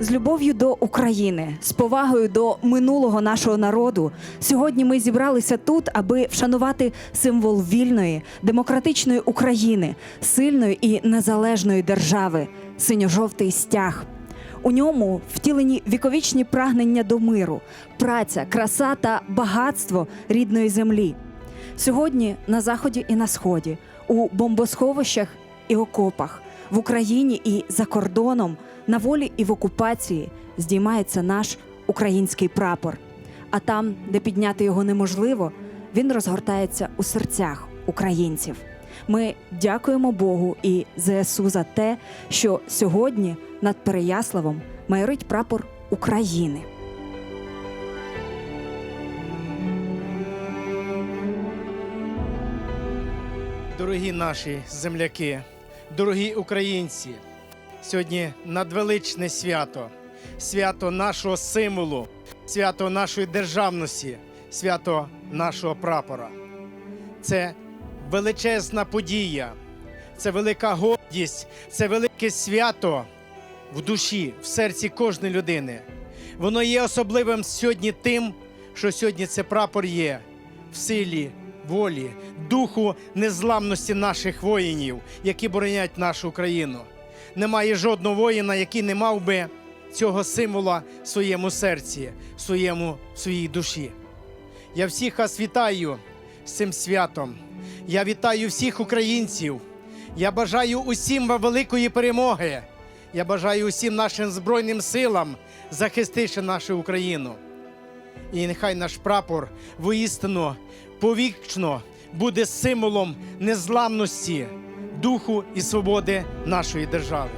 З любов'ю до України, з повагою до минулого нашого народу, сьогодні ми зібралися тут, аби вшанувати символ вільної, демократичної України, сильної і незалежної держави синьо-жовтий стяг. У ньому втілені віковічні прагнення до миру, праця, краса та багатство рідної землі. Сьогодні на заході і на сході, у бомбосховищах і окопах, в Україні і за кордоном, на волі і в окупації здіймається наш український прапор. А там, де підняти його неможливо, він розгортається у серцях українців. Ми дякуємо Богу і ЗСУ за те, що сьогодні над Переяславом майорить прапор України. Дорогі наші земляки, дорогі українці, сьогодні надвеличне свято, свято нашого символу, свято нашої державності, свято нашого прапора. Це величезна подія, це велика гордість, це велике свято в душі, в серці кожної людини. Воно є особливим сьогодні тим, що сьогодні це прапор є в силі волі, духу незламності наших воїнів, які боронять нашу країну. Немає жодного воїна, який не мав би цього символа в своєму серці, в своєму, в своїй душі. Я всіх вас вітаю з цим святом. Я вітаю всіх українців. Я бажаю усім вам великої перемоги. Я бажаю усім нашим Збройним силам захистити нашу Україну. І нехай наш прапор воістину повічно буде символом незламності, духу і свободи нашої держави.